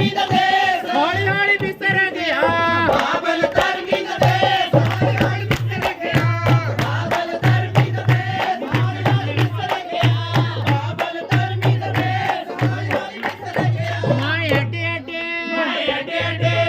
ਤਰਗੀ ਦਾ ਦੇਸ ਹੌਲੀ ਹੌਲੀ ਬਿਸਰ ਗਿਆ ਬਾਬਲ ਤਰਗੀ ਦਾ ਦੇਸ ਹੌਲੀ ਹੌਲੀ ਬਿਸਰ ਗਿਆ ਬਾਬਲ ਤਰਗੀ ਦਾ ਦੇਸ ਹੌਲੀ ਹੌਲੀ ਬਿਸਰ ਗਿਆ ਬਾਬਲ ਤਰਗੀ ਦਾ ਦੇਸ ਹੌਲੀ ਹੌਲੀ ਬਿਸਰ ਗਿਆ ਮਾਏ ਏਡੇ ਏਡੇ ਮਾਏ ਏਡੇ ਏਡੇ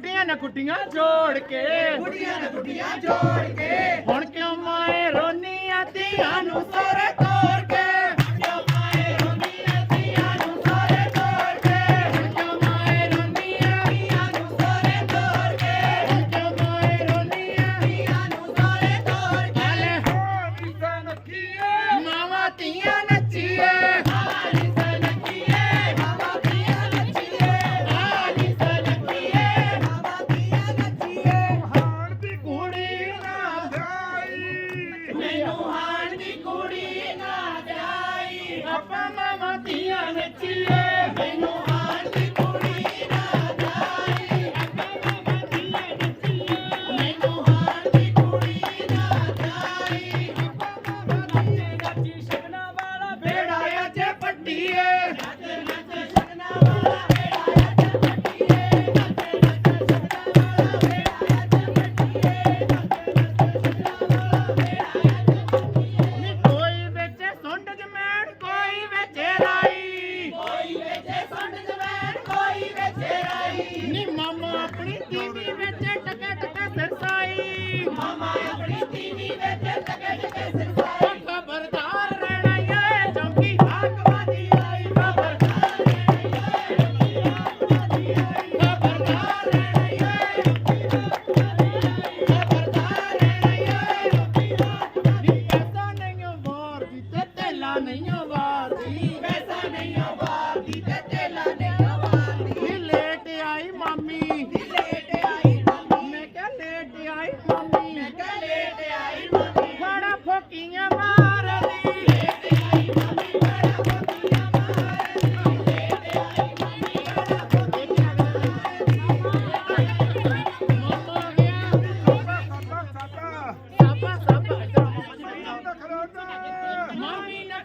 ਗੁੱਡੀਆਂ ਨਾ ਕੁੱਟੀਆਂ ਜੋੜ ਕੇ। ਗੁੱਡੀਆਂ ਨਾ ਕੁੱਟੀਆਂ ਜੋੜ ਕੇ। ਹੁਣ ਕਿਉਂ ਮਾਏ ਰੋਨੀ ਆ ਧੀਆਂ ਨੂੰ ਸੋਰੇ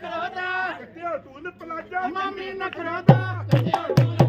ਕਰੋਦਾ ਕੱਟਿਆ ਤੂੰ ਪਲਾਜਾ। ਮਾਮੀ ਨਾ ਕਰੋਦਾ ਕੱਟਿਆ